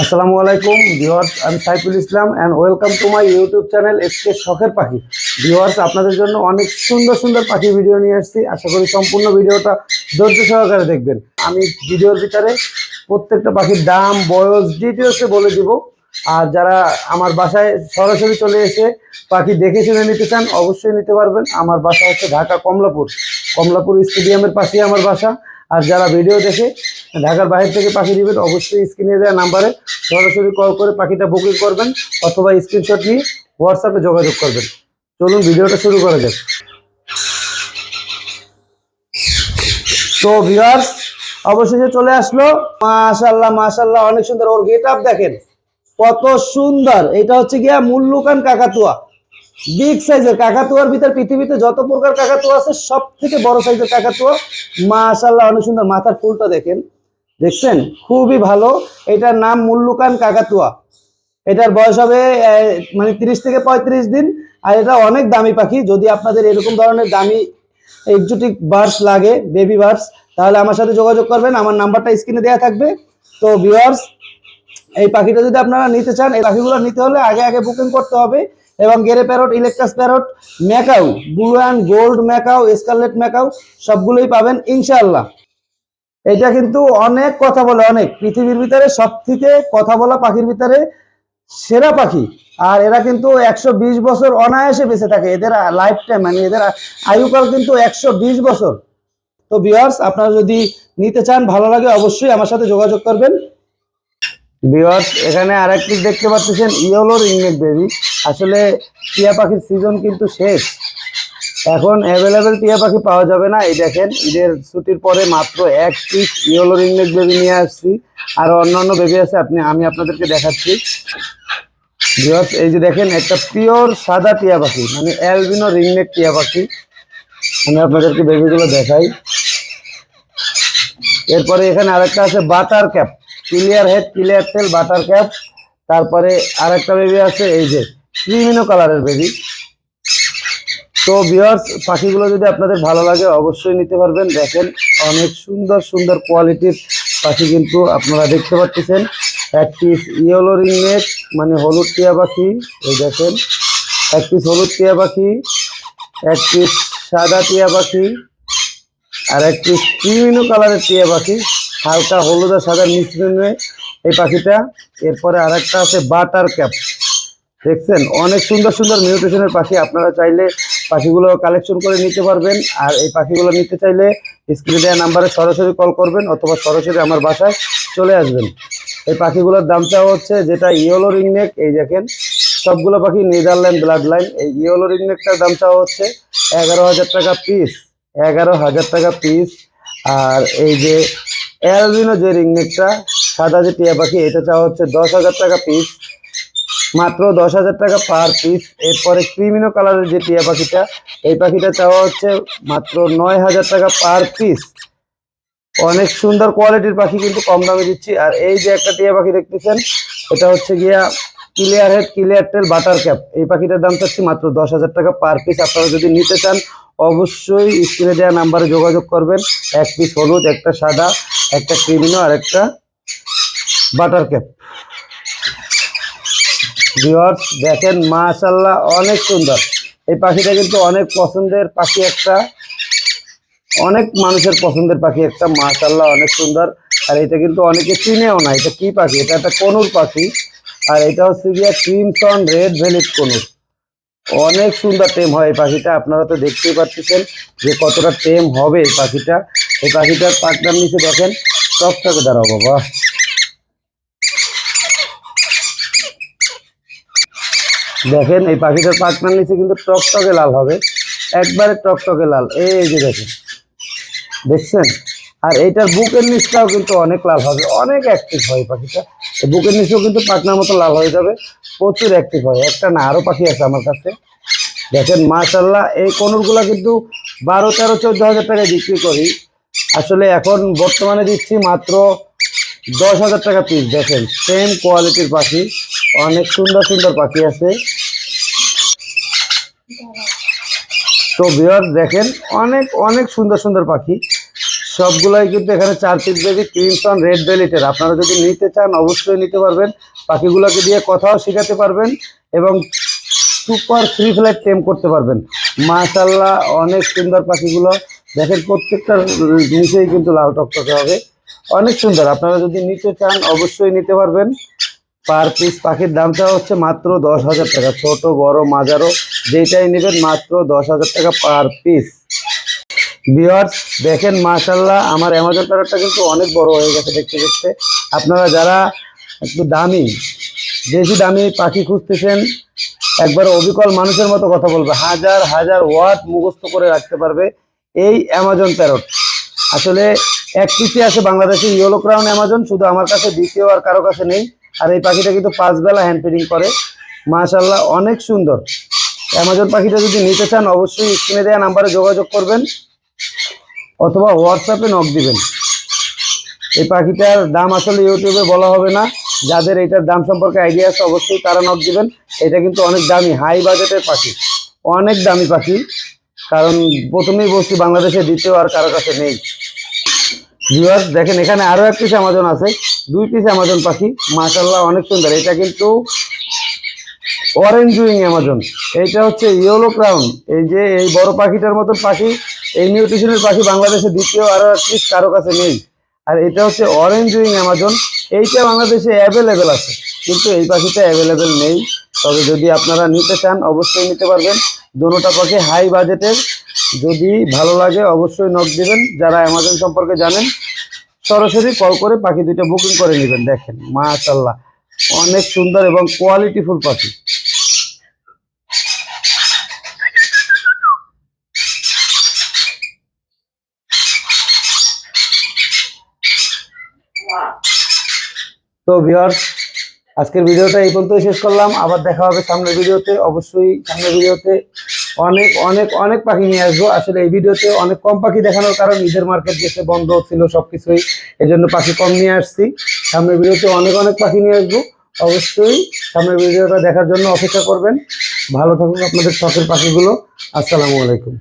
আসসালামু আলাইকুম, ভিউয়ার্স, আমি Saiful Islam and welcome to my YouTube channel SK শখের পাখি ভিউয়ার্স, আপনাদের জন্য অনেক সুন্দর সুন্দর পাখি ভিডিও নিয়ে আসছি। আশা করি সম্পূর্ণ ভিডিওটা ধৈর্য সহকারে দেখবেন। আমি ভিডিওর ভিতরে প্রত্যেকটা পাখির দাম, বয়স ডিটেলসে বলে দিব। আর যারা আমার বাসায় সরাসরি চলে এসে পাখি দেখে শুনে নিতে চান, অবশ্যই নিতে পারবেন। আমার বাসা হচ্ছে ঢাকা কমলাপুর। কমলাপুর স্টেডিয়ামের পাশেই আমার বাসা। আর যারা ভিডিও দেখে ঢাকার বাইরে থেকে পাখি নেবেন, অবশ্যই স্ক্রিনে দেওয়া নাম্বারে সরাসরি কল করে পাখিটা বুকিং করবেন অথবা স্ক্রিনশট নিয়ে হোয়াটসঅ্যাপে যোগাযোগ করবেন। চলুন ভিডিওটা শুরু করা যাক। তো ভিউয়ার্স অবশেষে চলে আসলো। মাশাল্লাহ মাশাল্লাহ অনেক সুন্দর ওর গেট আপ দেখেন। কত সুন্দর। এটা হচ্ছে গিয়া মুল্লুকান কাকাতুয়া। বিগ সাইজের কাকাতুয়ার ভিতর পৃথিবীতে যত প্রকার কাকাতুয়া আছে সব থেকে বড় সাইজের কাকাতুয়া মাশাল্লাহ অনেক সুন্দর মাথার ফুলটা দেখেন। দেখছেন? খুবই ভালো। এটার নাম মুল্লুকান কাকাতুয়া। এটার বয়স হবে মানে তিরিশ থেকে পঁয়ত্রিশ দিন। আর এটা অনেক দামি পাখি। যদি আপনাদের এরকম ধরনের দামি এক্সোটিক বার্ডস লাগে বেবি বার্ডস তাহলে আমার সাথে যোগাযোগ করবেন। আমার নাম্বারটা স্ক্রিনে দেওয়া থাকবে। তো ভিউয়ার্স এই পাখিটা যদি আপনারা নিতে চান, এই পাখিগুলো নিতে হলে আগে আগে বুকিং করতে হবে। এবং grey parrot eclectus parrot macaw blue and gold macaw scarlet macaw সবগুলোই পাবেন ইনশাল্লাহ এটা কিন্তু অনেক কথা বলে, অনেক। পৃথিবীর ভিতরে সব থেকে কথা বলা পাখির ভিতরে সেরা পাখি। আর এরা কিন্তু একশো বিশ বছর অনায়াসে বেঁচে থাকে। এদের লাইফ টাইম মানে এদের আয়ুকাল কিন্তু একশো বিশ বছর। তো বিয়ার্স আপনারা যদি নিতে চান, ভালো লাগে, অবশ্যই আমার সাথে যোগাযোগ করবেন। বিয়ার্স এখানে আরেকটি দেখতে পাচ্ছেন ইয়েলোর ইংনেক বেবি আসলে টিয়া পাখির সিজন কিন্তু শেষ। এখন অ্যাভেলেবেল টিয়া পাখি পাওয়া যাবে না। এই দেখেন, ঈদের ছুটির পরে মাত্র এক পিস ইয়েলো রিংনেক বেবি নিয়ে আসছি। আর অন্যান্য বেবি আছে, আপনি, আমি আপনাদেরকে দেখাচ্ছি। ভিউয়ার্স এই যে দেখেন, একটা পিওর সাদা টিয়া পাখি মানে অ্যালবিনো রিংনেক টিয়া পাখি। আমি আপনাদেরকে বেবিগুলো দেখাই। এরপরে এখানে আরেকটা আছে butter cap. Clear head clear tail butter cap তারপরে আরেকটা বেবি আছে, এই যে ক্রিমিনো কালারের বেবি তো বিয়ার্স পাখিগুলো যদি আপনাদের ভালো লাগে, অবশ্যই নিতে পারবেন। দেখেন, অনেক সুন্দর সুন্দর কোয়ালিটির পাখি কিন্তু আপনারা দেখতে পাচ্ছেন। এক পিস ইয়েলো রিংনেক মানে হলুদ টিয়া পাখি, এই দেখেন। এক পিস হলুদ টিয়া পাখি, এক পিস সাদা টিয়া পাখি, আর এক পিস ক্রিমিনো কালারের টিয়া পাখি। হালকা হলুদ আর সাদা মিশ্রণে এই পাখিটা, এরপরে আর একটা আছে বাটার ক্যাপ। দেখছেন, অনেক সুন্দর সুন্দর মিউটেশনের পাখি। আপনারা চাইলে পাখিগুলো কালেকশন করে নিতে পারবেন। আর এই পাখিগুলো নিতে চাইলে স্ক্রিনে দেওয়া নাম্বারে সরাসরি কল করবেন অথবা সরাসরি আমার বাসায় চলে আসবেন। এই পাখিগুলোর দামটা হচ্ছে যেটা ইয়েলো রিংনেক এই দেখেন, সবগুলো পাখি নেদারল্যান্ড ব্লাড লাইন এই ইয়েলো রিংনেকটার দামটা হচ্ছে এগারো হাজার টাকা পিস, এগারো হাজার টাকা পিস। আর এই যে অ্যালবিনো যে রিংনেকটা সাদা যে টিয়া পাখি, এটা চাওয়া হচ্ছে দশ হাজার টাকা পিস মাত্র দশ হাজার টাকা পার পিস এরপরে ক্রিমিনো কালারের যে টিয়া পাখিটা, এই পাখিটা চাওয়া হচ্ছে মাত্র নয় হাজার টাকা পার পিস অনেক সুন্দর কোয়ালিটির পাখি কিন্তু কম দামে দিচ্ছি। আর এই যে একটা টিয়া পাখি দেখতেছেন, এটা হচ্ছে গিয়া clear head clear tail butter cap এই পাখিটার দাম চাচ্ছি মাত্র দশ হাজার টাকা পার পিস আপনারা যদি নিতে চান অবশ্যই স্ক্রিনে দেওয়া নাম্বারে যোগাযোগ করবেন। এক পিস হলুদ, একটা সাদা, একটা ক্রিমিনো আর একটা বাটার ক্যাপ। ভিউয়ার্স, দেখেন মাশাল্লাহ অনেক সুন্দর। এই পাখিটা কিন্তু অনেক পছন্দের পাখি একটা। অনেক মানুষের পছন্দের পাখি একটা মাশাল্লাহ অনেক সুন্দর। আর এটা কিন্তু অনেকে চিনেও না, এটা কি পাখি? এটা একটা কনুর পাখি। আর এটা হচ্ছে গিয়া ক্রিমসন রেড ভ্যালিড কনুর। অনেক সুন্দর টেম হয় এই পাখিটা। আপনারা তো দেখতেই পাচ্ছেন যে কতটা টেম হবে এই পাখিটা। এই পাখিটার পাকটার নিচে দেখেন টকটকে দাঁড়াও বাবা দেখেন, এই পাখিটার পাখনার নিচে কিন্তু টকটকে লাল হবে। একবারে টকটকে লাল। এই যে দেখেন, দেখছেন? আর এইটার বুকের নিচটাও কিন্তু অনেক লাল হবে, অনেক অ্যাক্টিভ হয় পাখিটা। বুকের নিচেও কিন্তু পাখনার মতো লাল হয়ে যাবে। প্রচুর অ্যাক্টিভ হয়। একটা না আরও পাখি আছে আমার কাছে। দেখেন মাশাল্লাহ এই কনুরগুলো কিন্তু বারো, তেরো, চোদ্দ হাজার টাকায় বিক্রি করি। আসলে এখন বর্তমানে দিচ্ছি মাত্র দশ হাজার টাকা পিস দেখেন সেম কোয়ালিটির পাখি। অনেক সুন্দর সুন্দর পাখি আছে। তো বিয়ার দেখেন, অনেক অনেক সুন্দর সুন্দর পাখি। সবগুলাই কিন্তু এখানে চার পিস বেবি ক্রিমসন রেড বেলিটের আপনারা যদি নিতে চান, অবশ্যই নিতে পারবেন। পাখিগুলোকে দিয়ে কথাও শেখাতে পারবেন এবং সুপার ফ্রি ফ্লাইট টেম করতে পারবেন। মাশাল্লাহ অনেক সুন্দর পাখিগুলো। দেখেন প্রত্যেকটা নিচেই কিন্তু লাল টকটকে হবে। অনেক সুন্দর। আপনারা যদি নিতে চান, অবশ্যই নিতে পারবেন। পার পিস পাখির দামটা হচ্ছে মাত্র দশ হাজার টাকা। ছোট, বড় মাঝারো যেটাই নেবেন মাত্র দশ হাজার টাকা পার পিস। ভিওয়ার্স দেখেন মাশাল্লাহ আমার অ্যামাজন প্যারটটা কিন্তু অনেক বড় হয়ে গেছে দেখতে দেখতে। আপনারা যারা একটু দামি, বেশি দামি পাখি খুঁজতেছেন, একবার অবিকল মানুষের মতো কথা বলবে। হাজার হাজার ওয়াট মুখস্থ করে রাখতে পারবে এই অ্যামাজন প্যারট আসলে এক পিসে আছে বাংলাদেশে ইয়েলো ক্রাউন অ্যামাজন শুধু আমার কাছে দ্বিতীয় আর কারও কাছে নেই। আর এই পাখিটা কিন্তু পাঁচ বেলা হ্যান্ড ফিডিং করে। মাশাল্লাহ অনেক সুন্দর। অ্যামাজন পাখিটা যদি নিতে চান, অবশ্যই স্ক্রিনে দেওয়া নাম্বারে যোগাযোগ করবেন, অথবা হোয়াটসঅ্যাপে নক দিবেন। এই পাখিটার দাম আসলে ইউটিউবে বলা হবে না। যাদের এটার দাম সম্পর্কে আইডিয়া আছে, অবশ্যই তারা নক দিবেন। এটা কিন্তু অনেক দামি হাই বাজেটের পাখি। অনেক দামি পাখি, কারণ প্রথমেই বলছি বাংলাদেশে দ্বিতীয় আর কারও কাছে নেই। ভিউয়ার্স দেখেন, এখানে আরও এক পিস অ্যামাজন আছে। দুই পিস অ্যামাজন পাখি মাশাল্লাহ অনেক সুন্দর। এটা কিন্তু অরেঞ্জ উইং অ্যামাজন এইটা হচ্ছে ইয়েলো ক্রাউন এই যে, এই বড় পাখিটার মতন পাখি, এই নিউট্রিশনের পাখি বাংলাদেশে দ্বিতীয় আরও এক পিস কারও কাছে নেই। আর এটা হচ্ছে অরেঞ্জ উইং অ্যামাজন এইটা বাংলাদেশে অ্যাভেলেবেল আছে। কিন্তু এই পাখিটা অ্যাভেলেবেল নেই। তবে যদি আপনারা নিতে চান, অবশ্যই নিতে পারবেন। দোনোটা পাখি হাই বাজেটের যদি ভালো লাগে, অবশ্যই নক দিবেন। যারা অ্যামাজন সম্পর্কে জানেন, সরাসরি কল করে পাখি দুইটা বুকিং করে নেবেন। দেখেন মাশাল্লাহ অনেক সুন্দর এবং কোয়ালিটিফুল পাখি। তো ভিউয়ার্স, আজকের ভিডিওটা এই পর্যন্তই শেষ করলাম। আবার দেখা হবে সামনের ভিডিওতে। অবশ্যই সামনের ভিডিওতে অনেক অনেক অনেক পাখি নিয়ে আসব। আসলে এই ভিডিওতে অনেক কম পাখি দেখানোর কারণ ঈদের মার্কেট গেছে, বন্ধ ছিল সব কিছুই এই জন্য পাখি কম নিয়ে আসছি। সামনের ভিডিওতে অনেক অনেক পাখি নিয়ে আসব। অবশ্যই সামনের ভিডিওটা দেখার জন্য অপেক্ষা করবেন। ভালো থাকুন আপনাদের শখের পাখিগুলো। আসসালামু আলাইকুম।